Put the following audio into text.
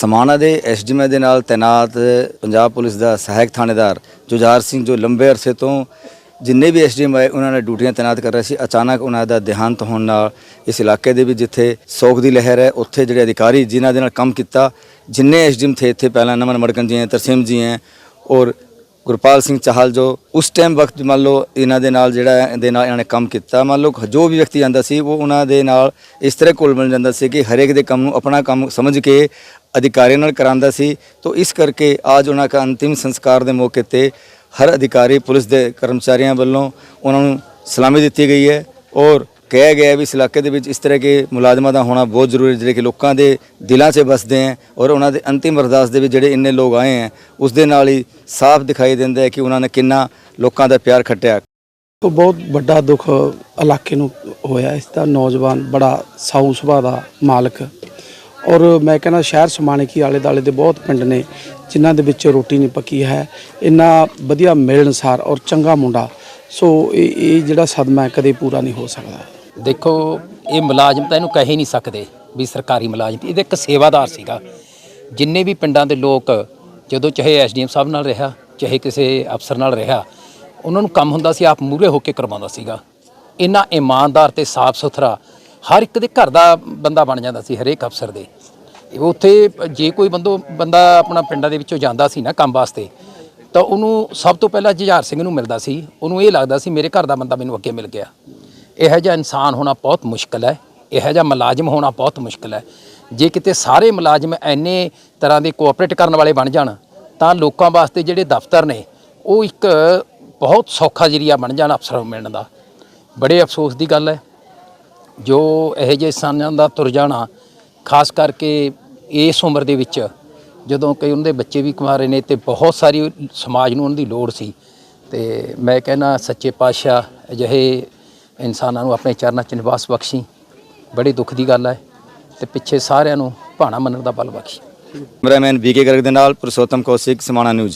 ਸਮਾਣਾ ਦੇ ਐਸਡੀਐਮ ਦੇ ਨਾਲ ਤੈਨਾਤ ਪੰਜਾਬ ਪੁਲਿਸ ਦਾ ਸਹਾਇਕ ਥਾਣੇਦਾਰ ਜੁਝਾਰ ਸਿੰਘ ਜੋ ਲੰਬੇ ਅਰਸੇ ਤੋਂ ਜਿੰਨੇ ਵੀ ਐਸਡੀਐਮ ਆਏ ਉਹਨਾਂ ਨੇ ਡਿਊਟੀਆਂ ਤੈਨਾਤ ਕਰ ਰਹੇ ਸੀ। ਅਚਾਨਕ ਉਹਨਾਂ ਦਾ ਦੇਹਾਂਤ ਹੋਣ ਨਾਲ ਇਸ ਇਲਾਕੇ ਦੇ ਵਿੱਚ ਜਿੱਥੇ ਸੋਗ ਦੀ ਲਹਿਰ ਹੈ ਉੱਥੇ ਜਿਹੜੇ ਅਧਿਕਾਰੀ ਜਿਨ੍ਹਾਂ ਦੇ ਨਾਲ ਕੰਮ ਕੀਤਾ ਜਿੰਨੇ ਐਸਡੀਐਮ ਥੇ ਇੱਥੇ ਪਹਿਲਾਂ ਨਮਨ ਮੜਕਨ ਜੀ ਹੈ ਤਰਸੀਮ ਜੀ ਹੈ ਔਰ ਗੁਰਪਾਲ ਸਿੰਘ ਚਾਹਲ ਜੋ ਉਸ ਟਾਈਮ ਵਕਤ ਮੰਨ ਲਓ ਇਹਨਾਂ ਦੇ ਨਾਲ ਜਿਹੜਾ ਹੈ, ਦੇ ਨਾਲ ਇਹਨਾਂ ਨੇ ਕੰਮ ਕੀਤਾ ਮੰਨ ਲਓ ਜੋ ਵੀ ਵਿਅਕਤੀ ਜਾਂਦਾ ਸੀ ਉਹ ਉਹਨਾਂ ਦੇ ਨਾਲ ਇਸ ਤਰ੍ਹਾਂ ਕੋਲ ਬਣ ਜਾਂਦਾ ਸੀ ਕਿ ਹਰੇਕ ਦੇ ਕੰਮ ਨੂੰ ਆਪਣਾ ਕੰਮ ਸਮਝ ਕੇ ਅਧਿਕਾਰੀਆਂ ਨਾਲ ਕਰਾਉਂਦਾ ਸੀ। ਤੋਂ ਇਸ ਕਰਕੇ ਅੱਜ ਉਹਨਾਂ ਦਾ ਅੰਤਿਮ ਸੰਸਕਾਰ ਦੇ ਮੌਕੇ ਤੇ ਹਰ ਅਧਿਕਾਰੀ, ਪੁਲਿਸ ਦੇ ਕਰਮਚਾਰੀਆਂ ਵੱਲੋਂ ਉਹਨਾਂ ਨੂੰ ਸਲਾਮੀ ਦਿੱਤੀ ਗਈ ਹੈ ਔਰ ਕਿਹਾ ਗਿਆ ਵੀ ਇਸ ਇਲਾਕੇ ਦੇ ਵਿੱਚ ਇਸ ਤਰ੍ਹਾਂ ਕੇ ਮੁਲਾਜ਼ਮਾਂ ਦਾ ਹੋਣਾ ਬਹੁਤ ਜ਼ਰੂਰੀ ਹੈ, ਜਿਹੜੇ ਕਿ ਲੋਕਾਂ ਦੇ ਦਿਲਾਂ 'ਚ ਵਸਦੇ ਹੈ ਔਰ ਉਹਨਾਂ ਦੇ ਅੰਤਿਮ ਅਰਦਾਸ ਦੇ ਵਿੱਚ ਜਿਹੜੇ ਇੰਨੇ ਲੋਕ ਆਏ ਹੈ, ਉਸ ਦੇ ਨਾਲ ਹੀ ਸਾਫ਼ ਦਿਖਾਈ ਦਿੰਦਾ ਹੈ ਕਿ ਉਹਨਾਂ ਨੇ ਕਿੰਨਾ ਲੋਕਾਂ ਦਾ ਪਿਆਰ ਖੱਟਿਆ। ਬਹੁਤ ਵੱਡਾ ਦੁੱਖ ਇਲਾਕੇ ਨੂੰ ਹੋਇਆ ਇਸ ਦਾ ਨੌਜਵਾਨ ਬੜਾ ਸਾਊ ਸੁਭਾਅ ਦਾ ਮਾਲਕ ਔਰ ਮੈਂ ਕਹਿੰਦਾ ਸ਼ਹਿਰ ਸਮਾਣੇ ਕੀ ਆਲੇ ਦਾਲੇ ਦੇ ਬਹੁਤ ਪਿੰਡ ਨੇ, ਜਿਨ੍ਹਾਂ ਦੇ ਵਿੱਚ ਰੋਟੀ ਨਹੀਂ ਪੱਕੀ ਹੈ। ਇੰਨਾ ਵਧੀਆ ਮਿਲਣਸਾਰ ਔਰ ਚੰਗਾ ਮੁੰਡਾ। ਸੋ ਇਹ ਇਹ ਜਿਹੜਾ ਸਦਮਾ ਹੈ, ਕਦੇ ਪੂਰਾ ਨਹੀਂ ਹੋ ਸਕਦਾ। ਦੇਖੋ, ਇਹ ਮੁਲਾਜ਼ਮ ਤਾਂ ਇਹਨੂੰ ਕਹਿ ਹੀ ਨਹੀਂ ਸਕਦੇ ਵੀ ਸਰਕਾਰੀ ਮੁਲਾਜ਼ਮ। ਇਹਦੇ ਇੱਕ ਸੇਵਾਦਾਰ ਸੀਗਾ। ਜਿੰਨੇ ਵੀ ਪਿੰਡਾਂ ਦੇ ਲੋਕ, ਜਦੋਂ ਚਾਹੇ ਐਸਡੀਐਮ ਸਾਹਿਬ ਨਾਲ ਰਿਹਾ, ਚਾਹੇ ਕਿਸੇ ਅਫਸਰ ਨਾਲ ਰਿਹਾ, ਉਹਨਾਂ ਨੂੰ ਕੰਮ ਹੁੰਦਾ ਸੀ, ਆਪ ਮੂਰੇ ਹੋ ਕੇ ਕਰਵਾਉਂਦਾ ਸੀਗਾ। ਇੰਨਾ ਇਮਾਨਦਾਰ ਤੇ ਸਾਫ਼ ਸੁਥਰਾ ਹਰ ਇੱਕ ਦੇ ਘਰ ਦਾ ਬੰਦਾ ਬਣ ਜਾਂਦਾ ਸੀ ਹਰੇਕ ਅਫਸਰ ਦੇ। ਉੱਥੇ ਜੇ ਕੋਈ ਬੰਦੋ ਬੰਦਾ ਆਪਣਾ ਪਿੰਡਾਂ ਦੇ ਵਿੱਚੋਂ ਜਾਂਦਾ ਸੀ ਨਾ ਕੰਮ ਵਾਸਤੇ, ਤਾਂ ਉਹਨੂੰ ਸਭ ਤੋਂ ਪਹਿਲਾਂ ਜੁਝਾਰ ਸਿੰਘ ਨੂੰ ਮਿਲਦਾ ਸੀ। ਉਹਨੂੰ ਇਹ ਲੱਗਦਾ ਸੀ ਮੇਰੇ ਘਰ ਦਾ ਬੰਦਾ ਮੈਨੂੰ ਅੱਗੇ ਮਿਲ ਗਿਆ। ਇਹੋ ਜਿਹਾ ਇਨਸਾਨ ਹੋਣਾ ਬਹੁਤ ਮੁਸ਼ਕਲ ਹੈ। ਇਹੋ ਜਿਹਾ ਮੁਲਾਜ਼ਮ ਹੋਣਾ ਬਹੁਤ ਮੁਸ਼ਕਲ ਹੈ। ਜੇ ਕਿਤੇ ਸਾਰੇ ਮੁਲਾਜ਼ਮ ਐਨੇ ਤਰ੍ਹਾਂ ਦੇ ਕੋਆਪਰੇਟ ਕਰਨ ਵਾਲੇ ਬਣ ਜਾਣ, ਤਾਂ ਲੋਕਾਂ ਵਾਸਤੇ ਜਿਹੜੇ ਦਫ਼ਤਰ ਨੇ, ਉਹ ਇੱਕ ਬਹੁਤ ਸੌਖਾ ਜਰੀਆ ਬਣ ਜਾਣ ਅਫਸਰ ਮਿਲਣ ਦਾ। ਬੜੇ ਅਫਸੋਸ ਦੀ ਗੱਲ ਹੈ। ਜੋ ਇਹੋ ਜਿਹੇ ਇਨਸਾਨਾਂ ਦਾ ਤੁਰ ਜਾਣਾ, ਖਾਸ ਕਰਕੇ ਇਸ ਉਮਰ ਦੇ ਵਿੱਚ, ਜਦੋਂ ਕਈ ਉਹਨਾਂ ਦੇ ਬੱਚੇ ਵੀ ਕੁਮਾਰੇ ਨੇ ਤੇ ਬਹੁਤ ਸਾਰੀ ਸਮਾਜ ਨੂੰ ਉਹਨਾਂ ਦੀ ਲੋੜ ਸੀ। ਤੇ ਮੈਂ ਕਹਿੰਦਾ, ਸੱਚੇ ਪਾਤਸ਼ਾਹ, ਅਜਿਹੇ ਇਨਸਾਨਾਂ ਨੂੰ ਆਪਣੇ ਚਰਨਾਂ 'ਚ ਨਿਵਾਸ ਬਖਸ਼ੀ। ਬੜੀ ਦੁੱਖ ਦੀ ਗੱਲ ਹੈ ਤੇ ਪਿੱਛੇ ਸਾਰਿਆਂ ਨੂੰ ਭਾਣਾ ਮੰਨਣ ਦਾ ਬਲ ਬਖਸ਼ੀ। ਕੈਮਰਾਮੈਨ ਬੀਕੇ ਗਰਗ ਦੇ ਨਾਲ ਪੁਰਸ਼ੋਤਮ ਕੌਸ਼ਿਕ, ਸਮਾਣਾ ਨਿਊਜ਼।